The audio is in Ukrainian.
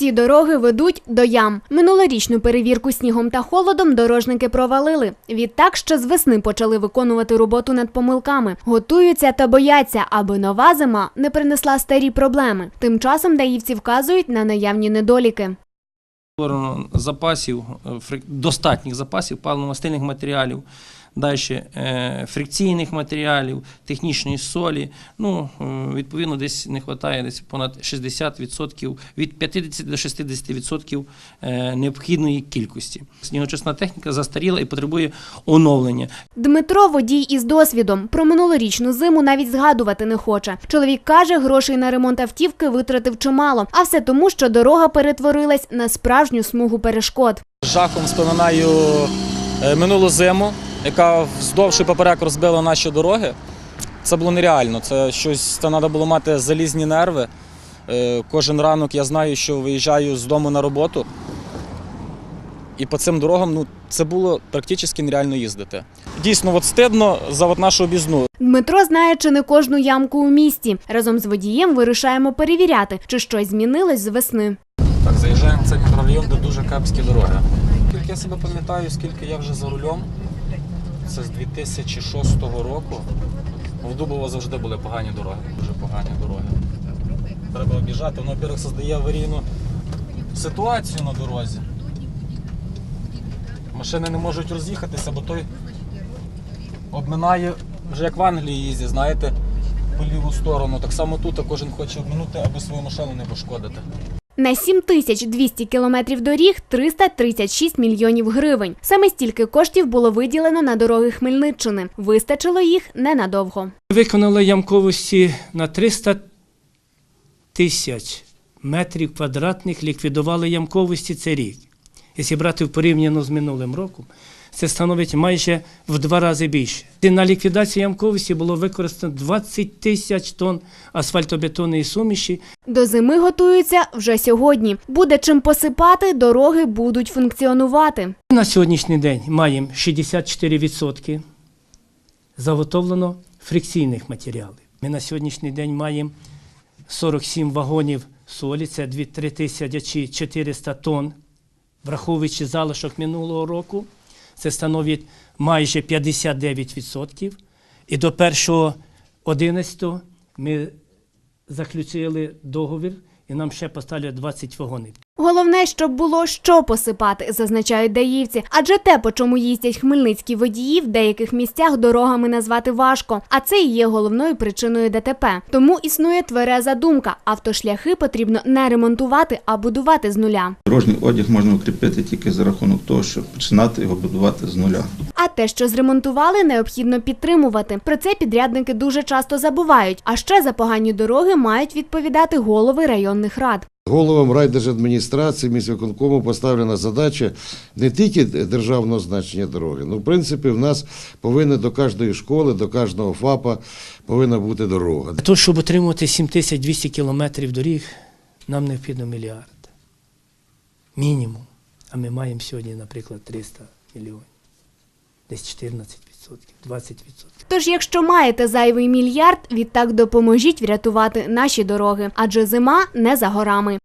Всі дороги ведуть до ям. Минулорічну перевірку снігом та холодом дорожники провалили. Відтак ще з весни почали виконувати роботу над помилками. Готуються та бояться, аби нова зима не принесла старі проблеми. Тим часом даївці вказують на наявні недоліки. запасів, е, достатніх запасів паливно-мастильних матеріалів, далі е, фрикційних матеріалів, технічної солі. Ну, е, відповідно, десь не вистачає десь понад 60%, від 50 до 60% е, необхідної кількості. Снігочисна техніка застаріла і потребує оновлення. Дмитро водій із досвідом. Про минулорічну зиму навіть згадувати не хоче. Чоловік каже, грошей на ремонт автівки витратив чимало, а все тому, що дорога перетворилась на справжню смугу перешкод. Жахом споминаю минулу зиму, яка вздовж і поперек розбила наші дороги. Це було нереально. Це щось це треба було мати залізні нерви. Е, Кожен ранок я знаю, що виїжджаю з дому на роботу. І по цим дорогам ну, це було практично нереально їздити. Дійсно, от стидно за от нашу обізну. Дмитро знає чи не кожну ямку у місті. Разом з водієм вирішаємо перевіряти, чи щось змінилось з весни. Так, заїжджаємо в цей мікрорайон, де дуже кепські дороги. Скільки я себе пам'ятаю, скільки я вже за рулем, це з 2006 року. В Дубово завжди були погані дороги, дуже погані дороги. Треба обіжати, воно, во-первых, создає аварійну ситуацію на дорозі. Машини не можуть роз'їхатися, бо той обминає, вже як в Англії їздять, знаєте, по ліву сторону. Так само тут кожен хоче обминути, аби свою машину не пошкодити. На 7200 кілометрів доріг 336 мільйонів гривень. Саме стільки коштів було виділено на дороги Хмельниччини. Вистачило їх ненадовго. Виконали ямковості на 300 тисяч метрів квадратних, ліквідували ямковості цей рік. Якщо брати в порівняно з минулим роком, це становить майже в два рази більше. На ліквідацію ямковості було використано 20 тисяч тонн асфальтобетонної суміші, До зими готуються вже сьогодні. Буде чим посипати, дороги будуть функціонувати. На сьогоднішній день маємо 64% заготовлено фрикційних матеріалів. Ми на сьогоднішній день маємо 47 вагонів солі, це 3400 тонн, враховуючи залишок минулого року, це становить майже 59%. І до 1.11 ми заключили договір і нам ще поставили 20 вагонів. Головне, щоб було що посипати, зазначають даївці. Адже те, по чому їздять хмельницькі водії, в деяких місцях дорогами назвати важко. А це і є головною причиною ДТП. Тому існує твереза думка: автошляхи потрібно не ремонтувати, а будувати з нуля. Дорожній одяг можна укріпити тільки за рахунок того, щоб починати його будувати з нуля. А те, що зремонтували, необхідно підтримувати. Про це підрядники дуже часто забувають. А ще за погані дороги мають відповідати голови районних рад. Головам райдержадміністрації міськвиконкому поставлена задача не тільки державного значення дороги. Ну, в принципі, в нас повинна до кожної школи, до кожного ФАПа повинна бути дорога. Того, щоб отримати 7200 кілометрів доріг, нам необхідно мільярд. Мінімум. А ми маємо сьогодні, наприклад, 300 мільйонів. Десь 14%, 20%. Тож, якщо маєте зайвий мільярд, відтак допоможіть врятувати наші дороги, адже зима не за горами.